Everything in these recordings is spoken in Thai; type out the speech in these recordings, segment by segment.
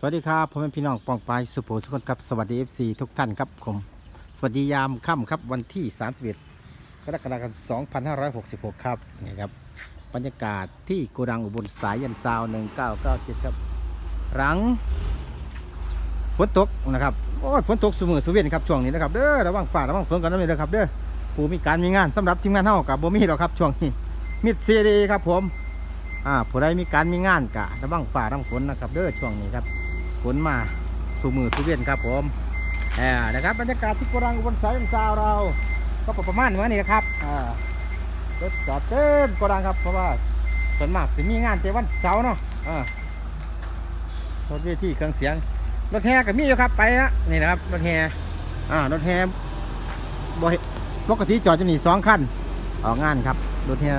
สวัสดีครับพ่อแม่พี่น้องปองปายสุโขสุขนครับสวัสดี FC ทุกท่านครับผมสวัสดียามค่ำครับวันที่ 31 กรกฎาคม 2566 ครับนี่ครับบรรยากาศที่โกดังอุบลสายยันซาว 1997 ครับหลังฝนตกนะครับโอ้ฝนตกสมือสเวียนครับช่วงนี้นะครับเด้อระวังฝ่าระวังฝนกันนะนี่นะครับเด้อผู้มีการมีงานสำหรับทีมงานเฮากับบมีหรอกครับช่วงนี้มิดเสีดีครับผมอ่าผู้ใดมีการมีงานกะระวังฝ่าระวังฝนนะครับเด้อช่วงนี้ครับ ฝนมาถูมือทุเรียนครับผมแอบนะครับบรรยากาศที่โกดังอุบลสายของซาวเรา ก็ประมาณนี้นะครับอ่ารถจอดเต็มโกดังครับเพราะว่าส่วนมากจะมีงานเจวันเสาร์เนาะอ่ารถเวทีเครื่องเสียงรถแห่ก็มีอยู่ครับไปนะนี่นะครับรถแห่อ่ารถแห่บ่เห็นปกติจอดจะมีสองคันออกงานครับรถแห่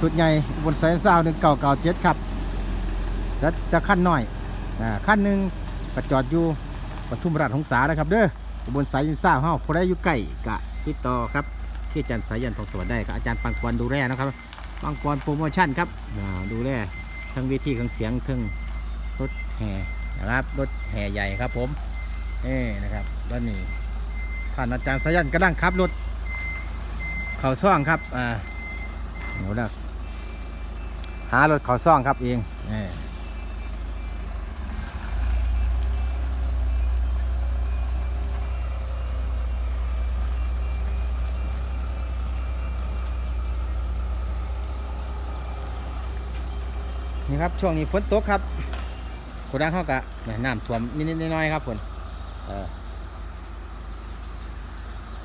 ชุดใหญ่บนสายซาวหนึ่งเก่าเก่าเจ็ดครับ แล้วจะขั้นหน่อยอ่าขั้นหนึ่งก็จอดอยู่ปทุมราชหงสานะครับ เด้ออุบนสายยินซ่าเฮาพอได้อยู่ใกล้กะติดต่อครับที่อาจารย์สายยันทองสวัสดิ์ได้กับอาจารย์ปังกวนดูแลนะครับปังกวนโปรโมชั่นครับอ่าดูแลทั้งเวทีทั้งเสียงทั้งรถแห่นะครับรถแห่ใหญ่ครับผมเอ้นะครับแล้วนี่ท่านอาจารย์สายันกำลังขับรถเขาซ่องครับอ่าโหแล้วหารถเขาซ่องครับเองเอ นี่ครับช่วงนี้ฝนตกครับโกดังเข้ากะเนี่ยน้ำท่วมนิดๆน้อยๆครับฝนเออ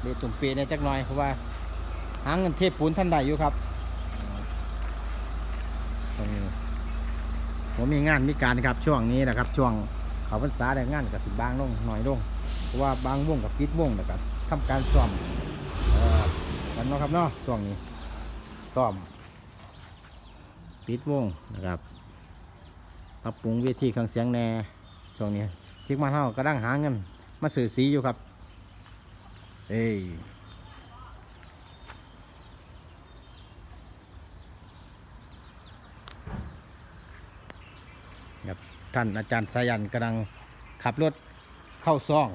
เดือดตุ่มเปียเนี่ยจักหน่อยเพราะว่าหาเงินเทปูนท่านได้อยู่ครับตรงนี้ผมมีงานมีการครับช่วงนี้นะครับ ช่วงเขาพรรษาได้งานกับสิบางลงหน่อยลงเพราะว่าบางวงกับปิดวงนะครับทำการซ่อมเออกันเนาะครับเนาะช่วงนี้ซ่อมปิดวงนะครับ ปรับปรุงเวทีเครื่องเสียงแหน่ช่วงนี้ทิกมาเท่าก็ดังหาเงินมาสื่อสีอยู่ครับ เอ้ยครับท่านอาจารย์สายันกำลังขับรถเข้าซ่อง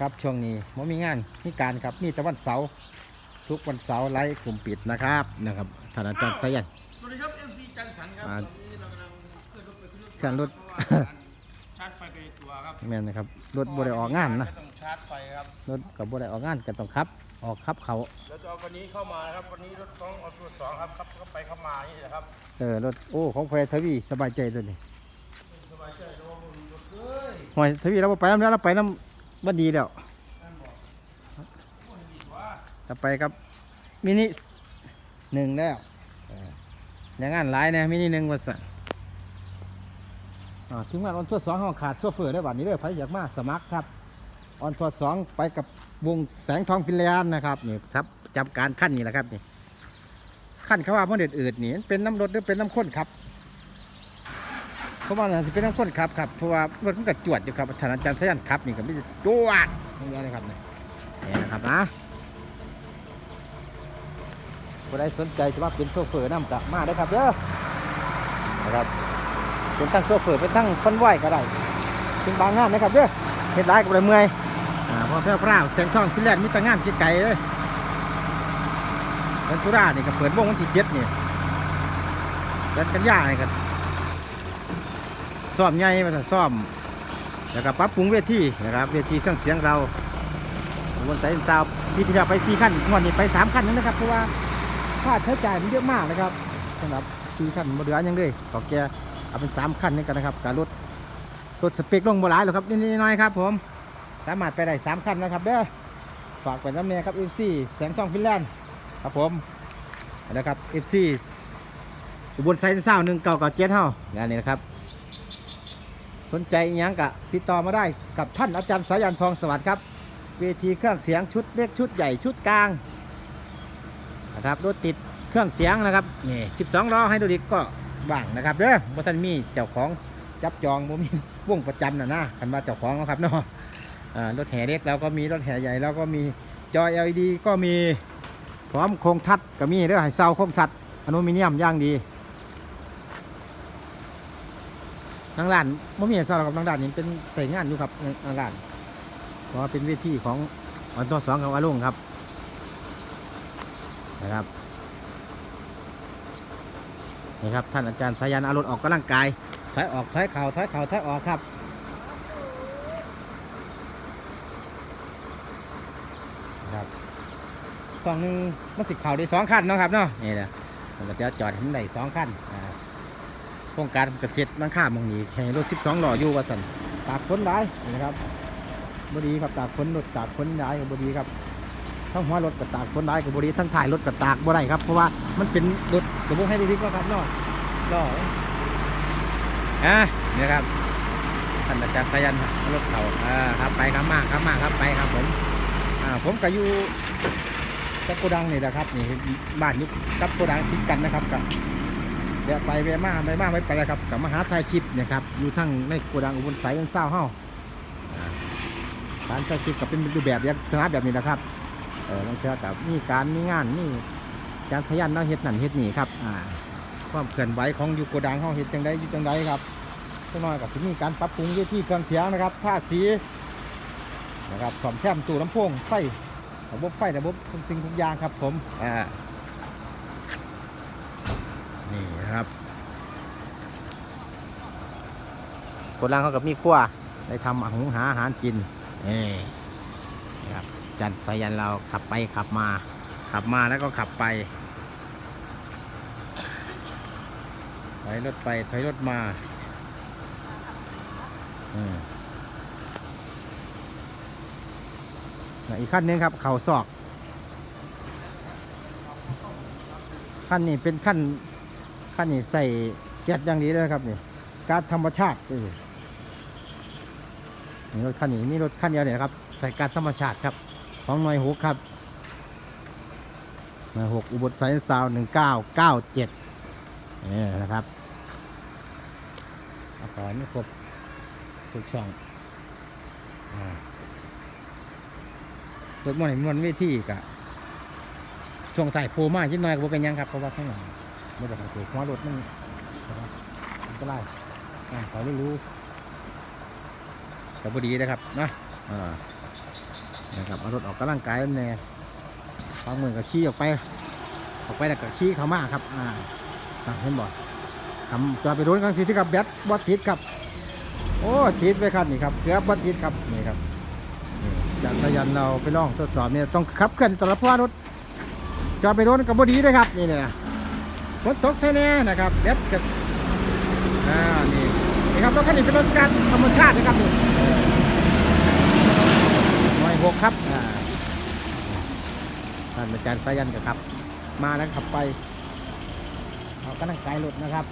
ครับช่วงนี้ผมมีงานมีการครับมีแต่วันเสาร์ทุกวันเสาร์ไลฟ์กลุ่มปิดนะครับนะครับท่านอาจารย์สายันสวัสดีครับ MC จังสันครับ ลื่อนรถไปขึ้นรถเคลื่อนรถเพาะว่าชาร์จไฟไปในตัวครับแม่นนะครับรถบริออกงานนะไม่ต้องชาร์จไฟครับรถกับบริออกงานก็ต้องขับ ออกขับเขาเราจะเอาวันนี้เข้ามานะครับวันนี้รถของออตัวสองครับครับเข้าไปเข้ามานี่แหละครับเออรถโอ้ของแพรทวีสบายใจตัวนี้สบายใจระวังรถเลยหอยทวีเราบ่ไปน้ำแล้วเราไปน้ำบันดีแล้วนั่นบอกโอ้ยดีว่าจะไปครับมินิหนึ่งแล้วเอออย่างงานหลายนะมินิหนึ่งวันสัน อ่าทีมงาออนทัวร์สองห้องขาดโซเฟอร์ได้บัดนี้เลยใครอยากมาสมัครครับออนทัวร์สองไปกับวงแสงทองฟินแลนด์นะครับนี่ครับจำการขั้นนี่แหละครับนี่ขั้นเขาว่าเมื่อเด็ดอืดนี่เป็นน้ำรถหรือเป็นน้ำข้นครับเขาว่าน่าจะเป็นน้ำข้นครับครับเพราะว่ารถมันก็จวดอยู่ครับท่านอาจารย์สยันครับนี่ก็ไม่ได้จวดอย่นะครับนี่นี่นะครับนะผู้ใดสนใจจะมาเป็นโซเฟอร์น้ำกะมาได้ครับเด้อนะครับ เป็นทั้งโซเฟอร์เป็นทั้งคนไหวก็ได้เป็นบางงานนะครับเด้อเฮ็ดร้ายกับเลยเมื่อยอ่าเพอแพร่พราวแสงทองที่แรกมีแต่งานไกลๆเลยวันตุรานี่ก็เปิดวงวันที่เจ็ดนี่เดือนกันยานี่ก็ซ่อมใหญ่มาซ่อมแล้วก็ปรับปรุงเวทีนะครับเวทีเครื่องเสียงเราบนสายซาวพี่ที่เราไปสี่ขั้นงวดนี้ไปสามขั้นนั่นนะครับเพราะว่าค่าใช้จ่ายมันเยอะมากนะครับสำหรับสี่คันมาเหลือนยังเลยต่อแก เอาเป็นสามคันนี่กันนะครับการลดลดสเปคลงโบราณหรอกครับนิดน้อยครับผม สามารถไปได้สามคันนะครับเด้อฝากเป็นน้ำเนียครับ FC แสงทองฟินแลนด์ครับผมนะครับ FC อุบลไซน์เศร้าหนึ่งเก่ากับเจ็ดเท่างานนี้นะครับ สนใจยังกะติดต่อมาได้กับท่านอาจารย์สายันทองสวัสดิ์ครับ เวทีเครื่องเสียงชุดเล็กชุดใหญ่ชุดกลางนะครับรถติดเครื่องเสียงนะครับนี่12ล้อให้ดูดิก็ ว่างนะครับเด้อบ่ท่านมีเจ้าของจับจองบ่มีวงประจำน่ะนะคันว่าเจ้าของนะครับเนาะรถแห่เล็กเราก็มีรถแห่ใหญ่เราก็มีจอ LED ก็มีพร้อมโครงทัดก็มีเด้อให้เซาโครงทัดอลูมิเนียมย่างดีทางร้านไม่มีสำหรับทางร้านนี่เป็นใส่งานอยู่ครับทางร้านเพราะว่าเป็นเวทีของอันตัวสองของอาลุงครับนะครับ นี่ครับท่านอาจารย์สายันอารมณ์ออกกำลังกายถอยออกถอยเข่าถอยเข่าถอยออกครับครับสองหนึ่งมันสิเข่าได้สองขั้นเนาะครับเนาะนี่นะมันก็จะจอดให้มันได้สองขั้นโครงการเกษตรมันข้ามมองนี้ให้รถ12ล้ออยู่ว่าสันตากฝนได้นะครับบดีครับตากฝนรถตากฝนได้กับบดีครับ ทั้งหัวรถกับตากฝนได้กับบดีทั้งถ่ายรถกับตากบ่ได้ครับ เพราะว่ามันเป็นรถกระบะให้ดีก็ครับเนาะก็อะเนี่ยครับท่านอาจารย์สายันรถเขาอ่าครับไปครับมากครับมากครับไปครับผมอ่าผมก็อยู่กับโกดังนี่แหละครับนี่บ้านนี้กับโกดังติดกันนะครับกับเดี๋ยวไปแวมาไปมาไปไปแล้วครับกับมหาไทยคลิปเนะครับอยู่ทั้งในโกดังอุบลสายกันเศร้าเฮาอ่าการใช้คลิปกับเป็นรูปแบบอย่างสนาแบบนี้นะครับ เออบางเทื่อกับมีการมีงานมีการขยันเราเฮ็ดนั่นเฮ็ดนี่ครับอ่าความเคลื่อนไหวของอยู่โกดังเฮาเฮ็ดจังไดอยู่จังได้ครับจังน้อยกับที่มีการปรับปรุงเวทีเครื่องเสียงนะครับท่าสีนะครับซ่อมแซมตู้ลำโพงไฟระบบไฟระบบทุกสิ่งทุกอย่างครับ ผมอ่านี่นะครับคนล่างเขากับมีขั้วได้ทำอาหงหาอาหารกินนี่นะครับ จันสายันเราขับไปขับมา ขับมาแล้วก็ขับไปถอยรถไปถอยรถมาอืมอีกขั้นนึงครับ เข่าศอกขั้นนี้เป็นขั้นขั้นนี้ใส่แก๊สอย่างนี้เลยครับนี่ก๊าซธรรมชาตินี่รถขั้นนี้นี่รถขั้นเดียวเนี่ยครับ ใส่ก๊าซธรรมชาติครับ ของหน่วยหกครับหน่วยหกอุบลไซน์ซาวหนึ่งเก้าเก้าเจ็ดนี่นะครับอาก่อนนี่ครบทุกช่องอ่ารถมันมันเวทีกะช่วงใส่โฟมาชิ้นน้อยก็บ่เป็นยังครับเพราะว่าข้างหลังไม่ได้ถูกหัวรถมันนะครับมันก็ไล่อ่าขอรู้แต่พอดีนะครับนะอ่า นะครับเอารถออกกำลังกายนั่นแน่บางเหมือนก็ขี่ออกไป ออกไปแล้วก็ขี่เข้ามาครับอ่าอ่าเห็นบ่ทำจอดไปโดนกลางสีที่กับแบตบอติดครับ โอ้ติดไปครับนี่ครับเกือบบอติดครับนี่ครับจากสยันเราไปลองทดสอบเนี่ยต้องขับเคลื่อนตลอดเพราะว่ารถจอดไปโดนกับบดีเลยครับนี่เนี่ยฝนตกแน่นะครับเด็ดกับอ่านี่นี่ครับรถคันนี้เป็นรถการธรรมชาตินะครับนี่ หน่วยหกครับอ่าท่านอาจารย์สายันกับครับ มาแล้วขับไปเอากำลังไกลรถนะครับ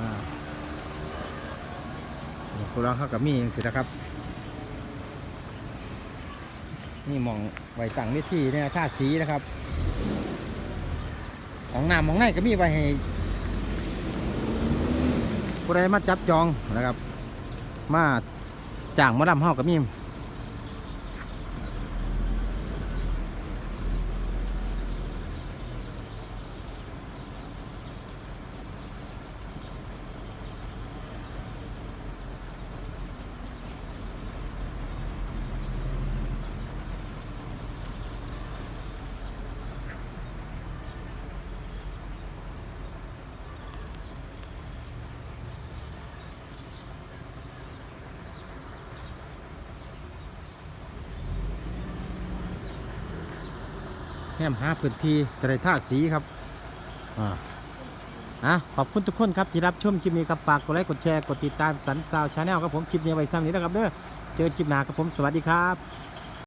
อ่านี่พวกเราเข้ากับมีสินะครับ นี่มองไว้สั่งวิธีเนี่ยท่าสีนะครับ ของน้ำของในก็มีไว้ให้ผู้ใดมาจับจองนะครับ มาจ้างหมาดำเฮาก็มี แหมหาพื้นที่ตรท่าสีครับอ่าอะขอบคุณทุกคนครับที่รับชมคลิปนี้ครับฝากกดไลค์กดแชร์กดติดตามสันซาวชาแนลครับผมคลิปนี้ไว้ซ้ำนี้นะครับเด้อเจอคลิปหน้าครับผมสวัสดีครับ